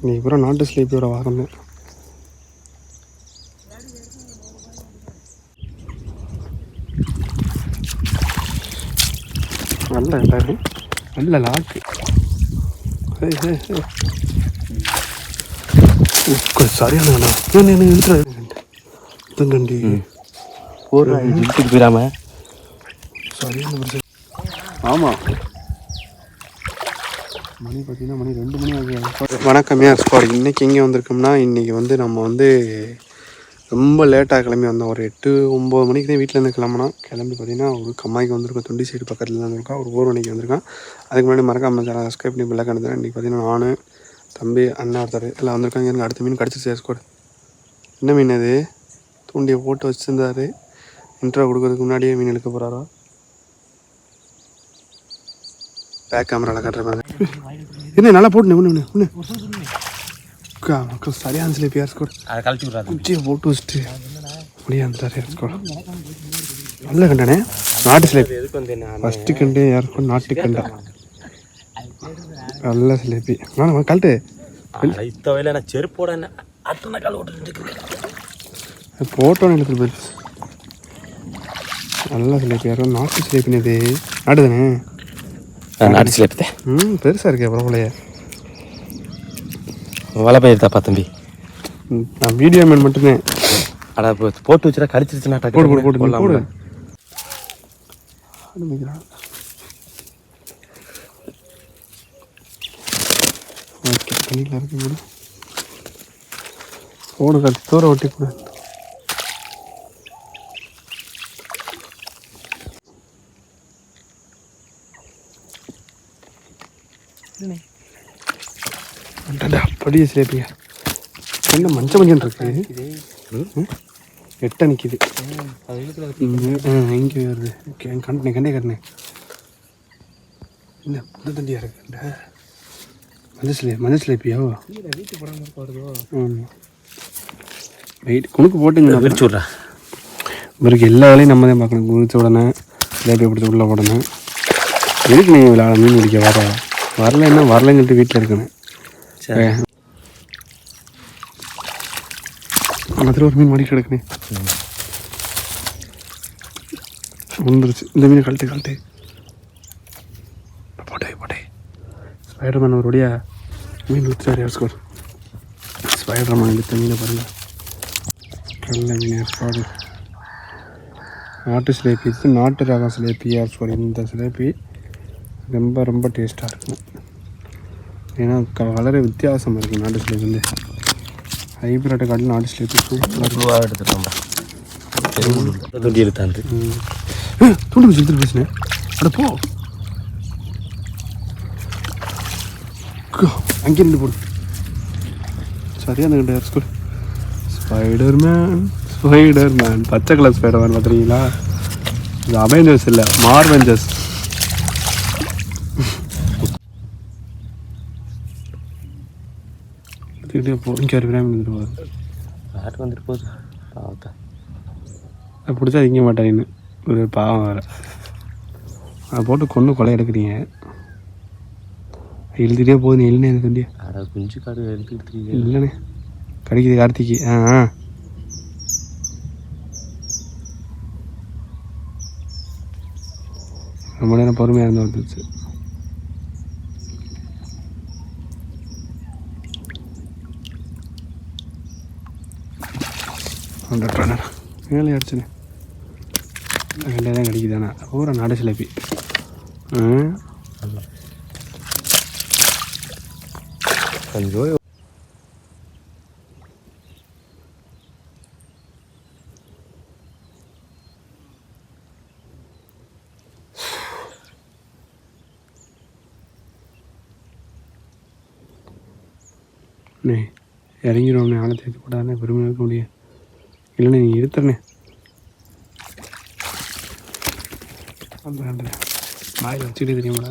நீ பூரா நாட்டு ஸ்லீப்பியோட வாரமே நல்ல இடம் நல்ல லாக்கு ஏய், ஏய், ஏய். கொஞ்சம் சரியான இடம். ஏன் என்ன இழுத்துற? இதுங்கண்டி. ஒரு போயிடாம சரியான ஆமாம் மணி பார்த்தீங்கன்னா மணி ரெண்டு மணி ஆகும் வணக்கம் ஏன் ஸ்குவாட் இன்றைக்கி எங்கே வந்திருக்கோம்னா இன்றைக்கி வந்து நம்ம வந்து ரொம்ப லேட்டாக கிளம்பி வந்தோம். ஒரு எட்டு ஒம்பது மணிக்கு தான் வீட்டிலேருந்து கிளம்புனா கிளம்பி பார்த்தீங்கன்னா ஒரு கம்மாய்க்கு வந்திருக்கோம். தொண்டி சைடு பக்கத்தில் தான் வந்திருக்கோம். ஒரு ஊர் மணிக்கு வந்திருக்கான் அதுக்கு முன்னாடி மறக்காம சேனல் சப்ஸ்கிரைப் பண்ணி பிள்ளை கணக்கு இன்றைக்கி பார்த்தீங்கன்னா நான் தம்பி அண்ணா ஒருத்தர் எல்லாம் வந்திருக்காங்க. எனக்கு அடுத்த மீன் கிடச்சிச்சு ஸ்குவாட் என்ன மீன் அது? தூண்டியை போட்டு வச்சுருந்தாரு. இன்ட்ரோ கொடுக்கறதுக்கு முன்னாடியே மீன் எடுக்க போகிறாரா பேக் கேமராவில் காட்டுற மாதிரி. என்ன நல்லா போட்டு ஒன்று ஒன்று ஒன்று சரியான சில பேர் ஸ்கோர் குச்சியை போட்டு வச்சுட்டு முடியாது ஸ்கோர் நல்ல கண்டானே நாட்டு சிலேபி ஃபஸ்ட்டு கண்டு யாருக்கும் நாட்டு கண்டா. நல்ல சிலேபி வேணாம் கழட்டு. இத்த வயல நான் செருப்போட என்ன? அத்தனை கால் விட்டுட்டு போட்டோன்னு போயிடுச்சு நல்ல சிலேபி யாரும் நாட்டு சிலேபின்னு இது நாடு தானே நாட்டு சிலேப்பத்தேன் ம் பெருசாக இருக்கே பரவாயில்லையே. வலை பயிர்த்தாப்பா தம்பி. நான் வீடியோ மேன் மட்டும்தான் அட போட்டு வச்சுட்டா கடிச்சிருச்சுன்னா டக்கு போடு போடு போடு நீ போடலாம் ஓகே இறக்கி போடு போடு கட்டி தூர ஒட்டி கொடு. அப்படியே சிலேப்பிங்க என்ன மஞ்சள் மஞ்சள் இருக்கு ம்? எட்ட நிற்கிது இங்கே வருது. ஓகே கண்டனே கண்டே கண்டனே என்ன புது தண்டியாக இருக்குண்ட மஞ்சள் சிலே மஞ்சள் சிலேப்பியோ ஆமாம் வெயிட் குணுக்கு போட்டுங்க விரிச்சு விட்றா. இவருக்கு எல்லா வேலையும் நம்ம தான் பார்க்கணும். குளிச்ச உடனே சிலேப்பியை பிடிச்சி உள்ளே போடணும் எதுக்கு நீங்கள் விளையாட மீன் பிடிக்க வர? வரலைன்னா வரலைன்னு வீட்டில் இருக்கணும் சரி. அதில் ஒரு மீன் மாடி கிடக்குனே. வந்துருச்சு. இந்த மீன் கழட்டு கழட்டு. போட்டே போட்டே. ஸ்பைடர் மேன் ஒரு வழியா மீன் வித்துறாரு ஸ்கோர் ஸ்பைடர் மேன் வித்த மீனை பாருங்க. கல்ல மீன் ஸ்குவாடு நாட்டு சிலேபி இது நாட்டு ரகம் சிலேபி ஸ்குவாடு இந்த சிலேபி ரொம்ப ரொம்ப டேஸ்ட்டாக இருக்கும் ஏன்னா கலரே வித்தியாசமாக இருக்குது நாட்டு சிலேபி வந்து. ஹைப்ரிட்டை காட்டிலும் நாட்டு சிலேபி சூப்பராக ரூபா எடுத்துட்டோம்பா துண்டி எடுத்தாந்து துண்டு வச்சு எடுத்துட்டு பேசுனேன் அட போ. அங்கே இருந்து போடு. சரியான கிட்ட school spider man spider man பச்சை கலர் ஸ்பைடர் மேன் பார்த்துறீங்களா இது அவெஞ்சர்ஸ் இல்லை மார்வெஞ்சர்ஸ் எடுத்துக்கிட்டே போ இங்கே ஒரு விராமி வந்துட்டு போகுது. நாட்டு வந்துட்டு போகுது. பாவத்தா. அது பிடிச்சா திங்க மாட்டாங்கன்னு ஒரு பாவம் வேறு. அதை போட்டு கொண்டு கொலை எடுக்கிறீங்க. இழுத்துட்டே போகுது இல்லைண்ணே எனக்கு வண்டியா அட குஞ்சு காடு எடுத்துக்கிட்டு இல்லைண்ணே. கிடைக்குது கார்த்திக்கு. ஆ ஆ. ரொம்ப நேரம் பொறுமையாக இருந்து வந்துச்சு மேலே அடிச்சுனே ரெண்டே தான் கிடைக்குதாண்ணா பூரா நாடு சிலேபி ஆ? கொஞ்சம் ஆளை தேய்ச்சி போடாதே பெருமையாக இருக்க முடியும். இல்லைண்ணே நீ இருத்துறண்ணே அந்த வாயில் வச்சுக்கிட்டே தெரியுமா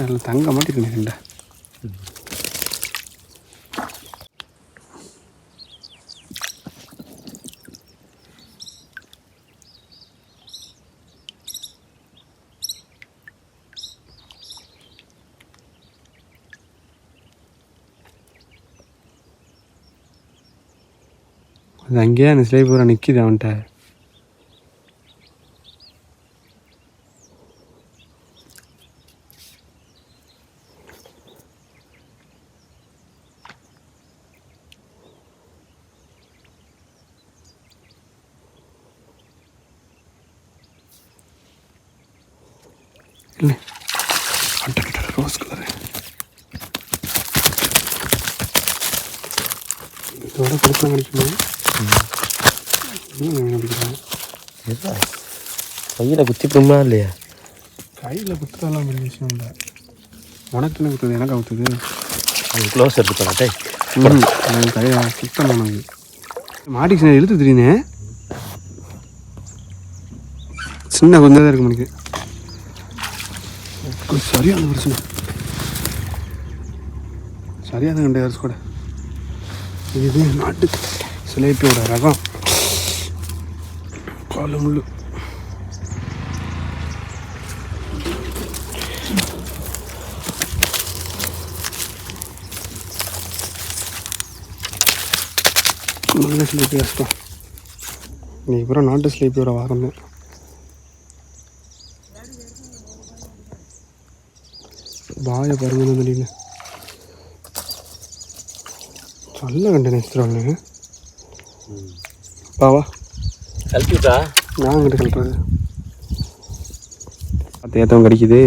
இல்லை தங்க மாட்டிருக்கேன் ரெண்டா? அது அங்கேயே அந்த சிலை பூரா நிற்கிது அவன்கிட்ட. இல்லை. அட்டட்ட ரோஸ் கலரு இதோட கொடுக்கலாம் கிடைக்குமா இன்னும் வேணும் பிடிக்கிறாங்க கையில் குத்தி போடுமா இல்லையா? கையில் குத்துறதெல்லாம் பெரிய விஷயம் இல்லை. உனக்கு என்ன குத்துது எனக்கு குத்துது அது க்ளோஸ் எடுத்து போடாட்டே ம் எனக்கு கையை சுத்தம் பண்ணது மாட்டிக்கு சின்ன இழுத்து தெரியுனே சின்ன கொஞ்சம் தான் இருக்கு மணிக்கு. சரியான பிரச்சனை. சரியான கண்டே கூட. இது நாட்டு சிலேப்பியோட ரகம். காலு முள்ளு. நல்ல சிலேப்பி கஷ்டம் இன்னைக்கு அப்புறம் நாட்டு சிலேப்பியோட வாரம் தான். வாயை பாருங்க நல்ல கண்டு பாவா. கழட்டிவிட்டா? நான் அங்கிட்ட சொல்கிறது பார்த்து ஏற்றவங்க கிடைக்குது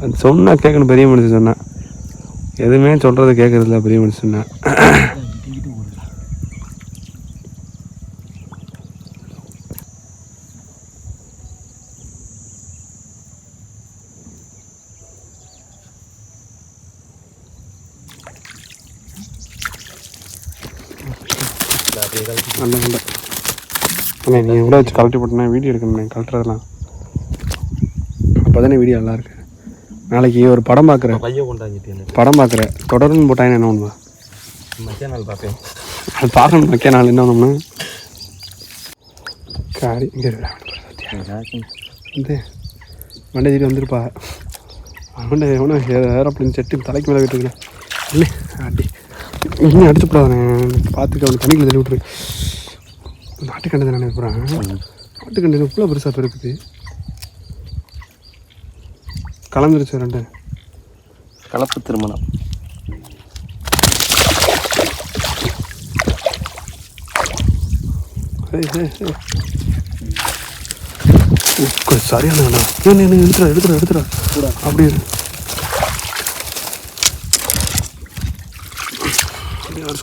அது சொன்னால் கேட்கணும் பெரிய மனுஷன் சொன்னேன் எதுவுமே சொல்கிறது கேட்கறதில்ல பெரிய மனுஷன் சொன்னேன் அப்படியே கழட்டி நல்ல கண்டை அண்ணே நீங்கள் கூட வச்சு கழட்டி போட்டேன்னா வீடியோ எடுக்கணும் கழட்டுறதெல்லாம். அப்போ தானே வீடியோ நல்லா இருக்கு. நாளைக்கு ஒரு படம் பார்க்குறேன் பையன் கொண்டாஞ்சிட்டு படம் பார்க்குறேன் தொடர்ந்து போட்டாங்க என்ன பண்ணுவா மத்திய நாள் பார்ப்பேன் அது பார்க்கணும் வைக்க நாள் என்ன பண்ணணும்னா காரி இங்கே வந்து மண்டேஜி வந்துருப்பா. அவன்ட எவனோ ஏரோப்ளேன் செட்டு தலைக்கு மேலே விட்டுருக்கேன் இல்லை அடி. இன்னும் அடிச்சு போடாதானே பார்த்துக்க அவனை தண்ணிக்குள்ள தள்ளி விட்டுரு. நாட்டுக்கண்டை தானே போகிறான் நாட்டுக்கண்டை இவ்வளோ பெருசாக பெருக்குது? கலந்துருச்சு ரெண்டு. கலப்பு திருமணம். சரியான எடுத்துடா எடுத்துடா எடுத்துடா. அப்படி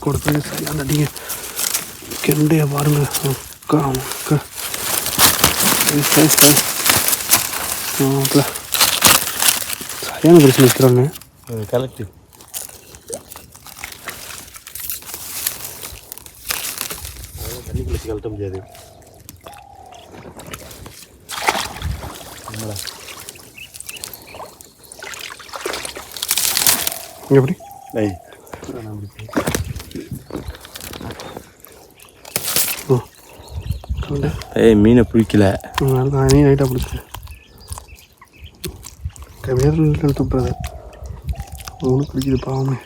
கொடுப்பேன் சரியான அடிங்க. கெண்டைய பாருங்க. அக்கா அக்கா. சரியான பிரச்சனை நிற்கிறாங்க கலெக்ட். தண்ணி குளிச்சு முடியாது. எப்படி? டேய் ஆ கலந்து ஏய் மீனை பிடிக்கல நீ லைட்டாக பிடிச்சேன் விரல் துப்புறது. அவனுக்கு பிடிக்குது பாவமே.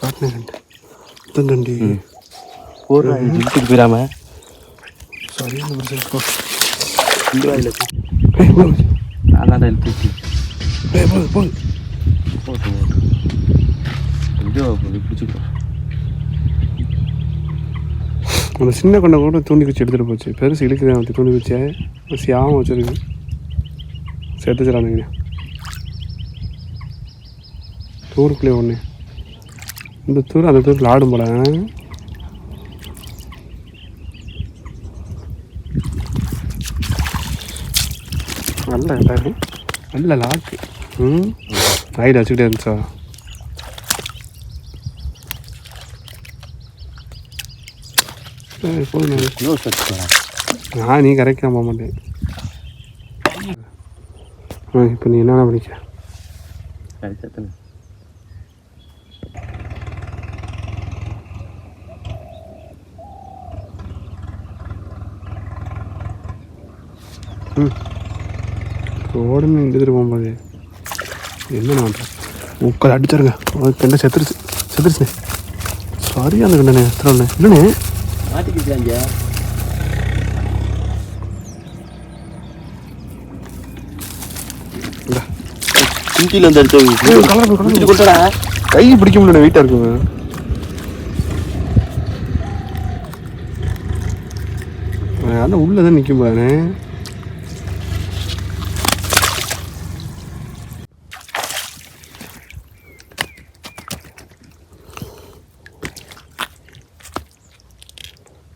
காட்டினேன் கண்டு. தண்டி. ஒரு இழுத்துட்டு போயிடாம சரியான பிரச்சனை. இந்த வாயில் நான் தான் இழுத்து ஏய் போது போது போட்டு இது பிடிச்சிக்கோ அந்த சின்ன கொண்டை கூட தூண்டி குச்சி எடுத்துகிட்டு போச்சு. பெருசு இழுக்குதான் அந்த தூண்டி குச்சியை. சியாமல் வச்சுருக்கு. சேர்த்து வச்சிடானுங்க தூருக்குள்ளே ஒன்று இந்த தூர் அந்த தூரில் ஆடும் போல. நல்ல நல்ல லாக்கு ம் ரைடு வச்சுக்கிட்டே இருந்துச்சா? சரி போதும் க்ளோஸ் வச்சுக்கலாம் நான் நீ கரெக்டாக போக மாட்டேன். ஆ இப்போ நீ என்னென்ன படிக்க? சத்தனை ம் ஓடுன்னு எடுத்துகிட்டு போகும்போது என்ன பண்ணுறேன் முக்கால் அடிச்சிருங்க. கெண்டை செத்துருச்சு? செத்துருச்சுண்ணே சாரி அந்த கண்டனே எத்தனை இல்லைண்ணே மாட்டிக்கிட்டாங்க. குந்தியில் வந்து கொடுத்தடா. கை பிடிக்க முடியல வெயிட்டாக இருக்குங்க அதான் உள்ளே தான் நிற்கும் பாரு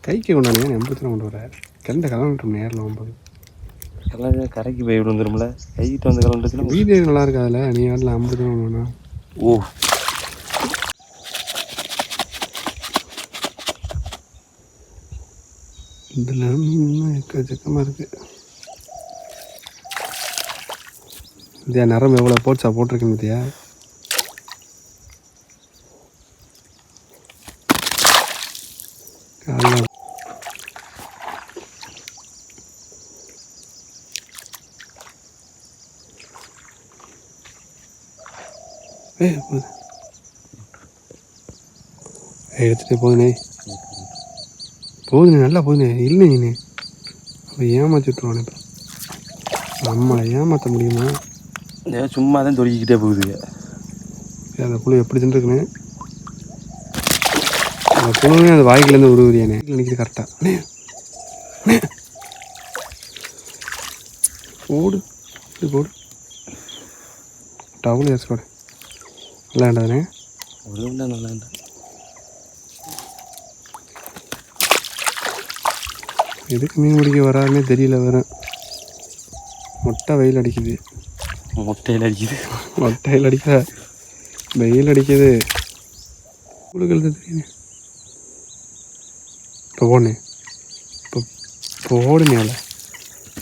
கைக்கு கொண்டாடுங்க எண்பத்தி கொண்டு வர கிளண்ட கிளம்பிட்டோம் நேரில் ஒன்பது. எல்லாம் கரைக்கு போய் விழுந்துரும்ல கைகிட்ட வந்து கலந்துச்சுன்னா வீடியோ நல்லா இருக்காதுல்ல நீ அதில் ஐம்பது தான் ஒன்று ஓ. இதில் இன்னும் எக்கச்சக்கமாக இருக்குது இந்தியா நிறம் எவ்வளோ போட்ஸா போட்டிருக்கேன் பார்த்தியா போகுது ஏய், எடுத்துகிட்டு போகுதுண்ணே. போகுதுண்ணே நல்லா போகுதுண்ணே. இல்லை நீ அவன் ஏமாற்றி விட்ருவானே இப்போ நம்மளை ஏமாற்ற முடியுமா? ஏன் சும்மா தான் தொடிக்கிட்டே ஏய், அந்த புழு எப்படி தின்றுக்குண்ணே அந்த புழுவே அந்த வாய்க்குலேருந்து உருவுறியானே நிற்கிது கரெக்டாக அண்ணே. அண்ணே. ஓடு. இது போடு. டவுன் ஏற்பாடு நல்லா வேண்டாதுண்ணே ஒரு உண்டா நல்லா இருந்தா எதுக்கு மீன் பிடிக்க வராருன்னே தெரியல வேற. மொட்டை வெயில் அடிக்குது. முட்டையில் அடிக்குது. மொட்டையில் அடிக்கிற வெயில் அடிக்குது. குழுக்கள் தெரியுது. இப்போ போனே இப்போ போடுனே அதில்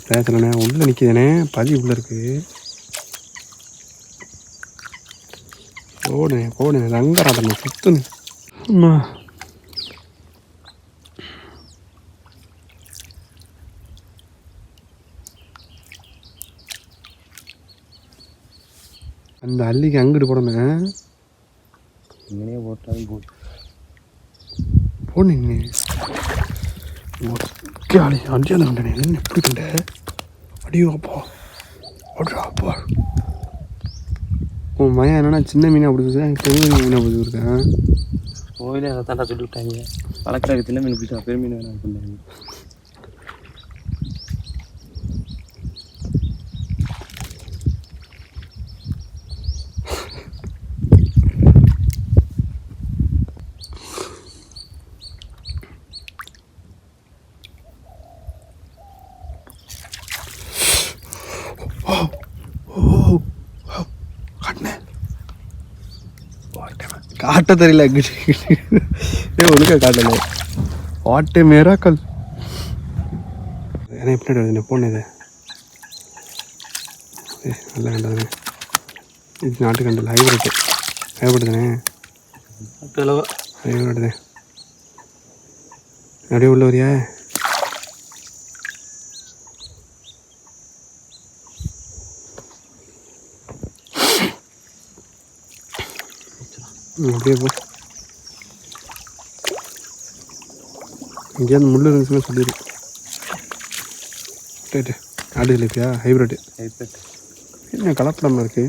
பேசுகிறேண்ணே உள்ளே நிற்கிதுண்ணே பதி உள்ளே இருக்கு. போடுனே போடுனே ரங்கராட்டண்ணே சுத்துனே அம்மா. அந்த அள்ளிக்கு அங்கிட்டு போடணும். இங்கனே போட்டாலும் போட்டு போனீங்க அஞ்சாவது கண்டனே என்ன எப்படி கண்ட? அடியோ அப்பா. அப்பா. உன் மயம் என்னன்னா சின்ன மீனை பிடிச்சிருக்கேன் பெரிய மீனை பிடிச்சிருக்கேன் கோயிலே அதை தாண்டா சொல்லி விட்டாங்க வளர்க்குறாங்க சின்ன மீன் பிடிச்சா பெரிய மீன் வேணாம் காட்ட தெரியல. ஏ ஒழுக்கா காட்டல. வாட்டே மேராக்கல் ஏன்னா எப்படி வருது? போனது ஏ நல்லா கண்டதுண்ணே இது நாட்டு கண்டல் ஹைப்ரிட் ஹைப்ரிட் தானே ஹைப்ரிட் தான் அப்படியே உள்ள வரியா? அப்படியே போ. எங்கேயாவது முள் இருந்துச்சுன்னா சொல்லிடு. ரைட்டு ஆடு இல்லையா? ஹைப்ரிட்டு என்ன கலப்படமாக இருக்கு?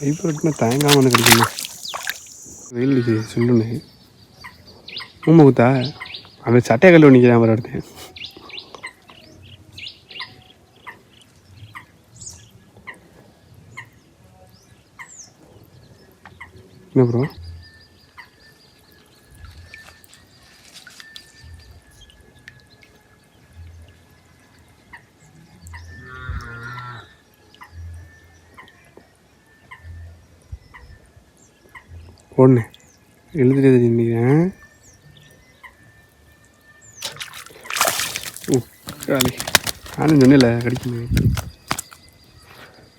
ஹைப்ரிட்னா தயங்காமல் வந்து கிடைக்குமா. வெயில் சொல்லுண்ணே ஊமை குத்தா? அவன் சட்டையை கல்லு நிற்கிறான் அவர் அடுத்து. என்ன ப்ரோ ஒன்று எழுதிட்டு நினைக்கிறேன் ஓ காலி. நானும் சொன்னேன்ல கிடைக்கணும்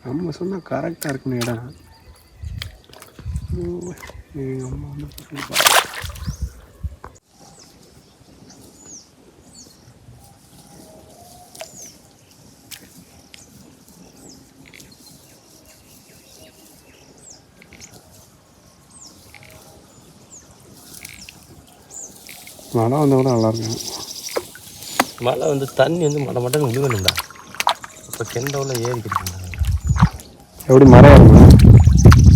நம்ம சொன்னால் கரெக்டாக இருக்கணும் இடம் ஓ, எங்க அம்மா வந்து. மழை வந்தால் கூட நல்லா இருக்கும். மழை வந்து தண்ணி வந்து மட மட்டன்னு விழுகணும்டா இப்போ கெண்டவில் ஏறி கிடைக்கும்டா எப்படி மரம் வருமா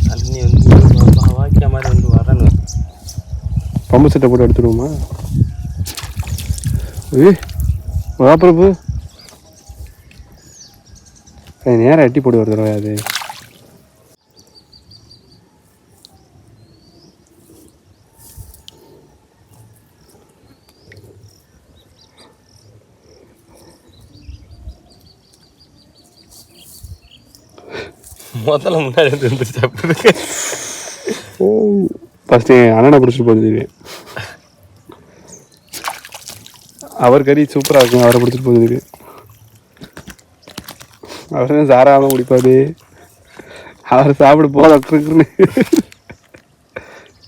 தண்ணி வந்து வாக்கிய மாதிரி வந்து வரணும் பம்பு செட்டை போட்டு எடுத்துருவோமா ஏய் வா பிரபு. அது நேரம் எட்டி போட்டு ஒரு தடவை அது முதல்ல முன்னாடி ஓ ஃபஸ்ட்டு அண்ணனை பிடிச்சிட்டு போகுது அவர் கறி சூப்பராக இருக்கும் அவரை பிடிச்சிட்டு போகுது அவர் தான் சாராமல் குடிப்பாரு. அவர் சாப்பிட போத இருக்குன்னு.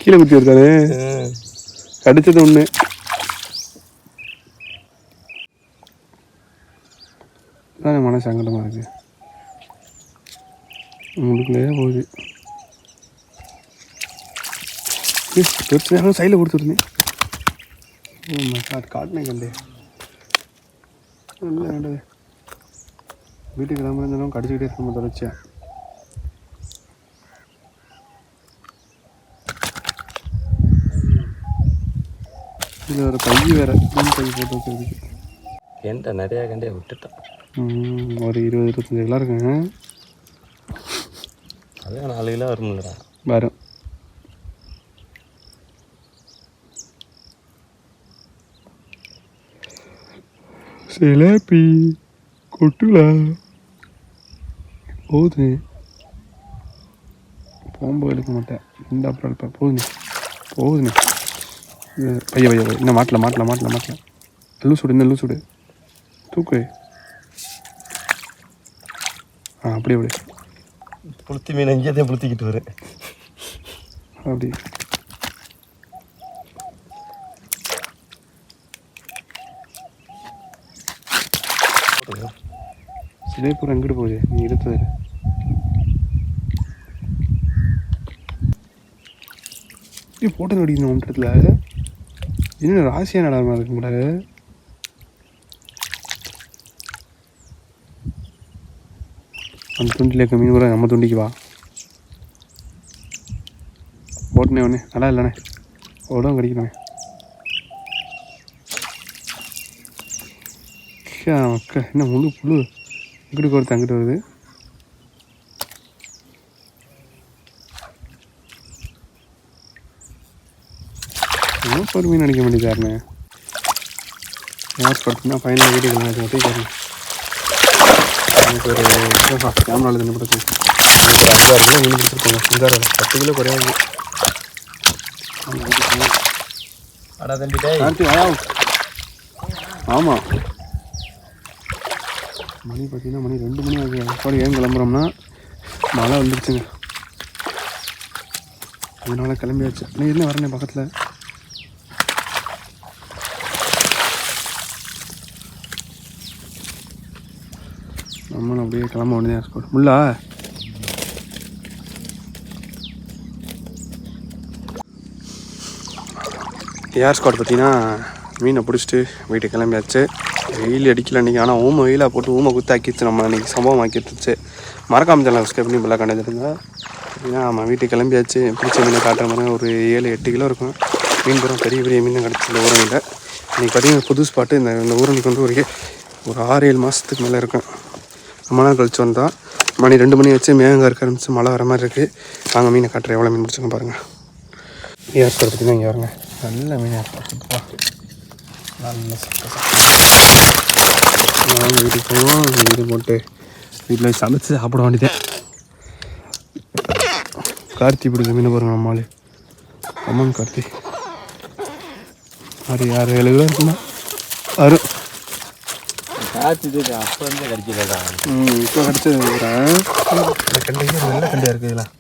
கீழே குத்தி இருக்காரு. கடிச்சது ஒன்று தான் மன சங்கடமாக இருக்கு. உங்களுக்குள்ளே போகுது. சைடில் கொடுத்துருந்தேன் காட்டினேன் கண்டே இல்லை வேண்டது வீட்டுக்கு கிளம்ப இருந்தாலும் கடிச்சிக்கிட்டே இருக்க தொடர்ச்சியா இதில் ஒரு பை வேறு மீன் பை போட்டு வச்சுருக்கு கெண்டை நிறையா கெண்டையை விட்டுட்டான். ஒரு இருபது இருபத்தஞ்சு கிலோ இருக்குங்க. அதே நாலு கிலோ வரும்லடா வரும் சிலேபி கொட்டுலா. போகுது போகும்போது எடுக்க மாட்டேன். இந்த அப்புறம் எடுப்பேன் போகுதுண்ணே போகுதுண்ணே பைய பைய பைய இன்னும் மாட்டல மாட்டல மாட்டல மாட்டல. எல்லு சுடு எல்லு சுடு. தூக்கு. ஆ அப்படியே அப்படியே புளுத்தி மீன் இங்கேயே புளுத்திக்கிட்டு வரும் அப்படி. சிலைப்பூர் எங்கிட்டு போகுது? நீ எடுத்தது நீ போட்டோ அடிக்கணும் உன் என்ன ராசியா நடாம இருக்க கூட அந்த துண்டில் இருக்க மீன் கூட நம்ம துண்டிக்கு வா. போட்டுனே ஒன்று நல்லா இல்லைண்ணே. உடம்பு கடிக்கணே அக்கா என்ன முழு புழு இங்கிட்டு ஒருத்தர் அங்கிட்டு வருது. ஒரு மீன் அடிக்க மாட்டேங்காருண்ணே யார் படுத்துனா ஃபைனல் வீட்டுக்கு எனக்கு ஒரு கேமராவில் தண்ணி ஒரு அஞ்சாறு கிலோ மீன் பிடிச்சிருக்கோங்க அஞ்சாறு பத்து கிலோ குறையாது. ஆமாம் மணி பார்த்தீங்கன்னா மணி ரெண்டு மணி ஆகுது. அப்பாடி ஏன் கிளம்புறோம்னா மழை வந்துருச்சுங்க. அதனால் கிளம்பியாச்சு. நான் என்ன வரனே பக்கத்தில்? நம்மளும் அப்படியே கிளம்ப வேண்டியதான் ஸ்கூல் முல்லா? ஏர் ஸ்குவாட் பார்த்தீங்கன்னா மீனை பிடிச்சிட்டு வீட்டுக்கு கிளம்பியாச்சு. வெயில் அடிக்கல இன்றைக்கி ஆனால் ஊமை வெயிலாக போட்டு ஊமை குத்தாக்கிடுச்சு நம்ம அன்றைக்கி சம்பவம் ஆக்கிடுச்சு மறக்காம சேனல் சப்ஸ்கிரைப் பண்ணி இப்பெல்லாம் கண்டுருங்க அப்படின்னா நம்ம வீட்டுக்கு கிளம்பியாச்சு. பிடிச்ச மீன் காட்டுற மாதிரி ஒரு ஏழு எட்டு கிலோ இருக்கும். மீன் பூரா பெரிய பெரிய மீன் கிடச்சி இந்த ஊரணியில். இன்றைக்கி பார்த்தீங்கன்னா புது ஸ்பாட்டு இந்த இந்த ஊரணிக்கு வந்து ஒரு ஒரு ஆறு ஏழு மாதத்துக்கு மேலே இருக்கும். ரொம்ப நாள் கழிச்சு வந்தால் மணி ரெண்டு மணி வச்சு மேகங்க இருக்க ஆரம்பிச்சு மழை வர மாதிரி இருக்குது வாங்க மீனை காட்டுற எவ்வளோ மீன் பிடிச்சிங்க பாருங்கள் ஏர் ஸ்குவாட் பார்த்தீங்கன்னா இங்கே வரங்க நல்ல மீன் ஏர் நல்ல நாங்கள் வீட்டுக்கு போவோம் வீடு போட்டு வீட்டில் சமைச்சு சாப்பிட வேண்டியதேன் கார்த்தி பிடிச்ச மீன் பாருங்க அம்மாள். அம்மன் கார்த்தி. ஆறு ஆறு ஏழு கிலோ இருக்குமா? காய்ச்சி அப்போ இருந்தே கடிக்கலடா. ம் இப்போ கிடச்சது கண்டு நல்ல கண்டியாக இருக்குது இதெல்லாம்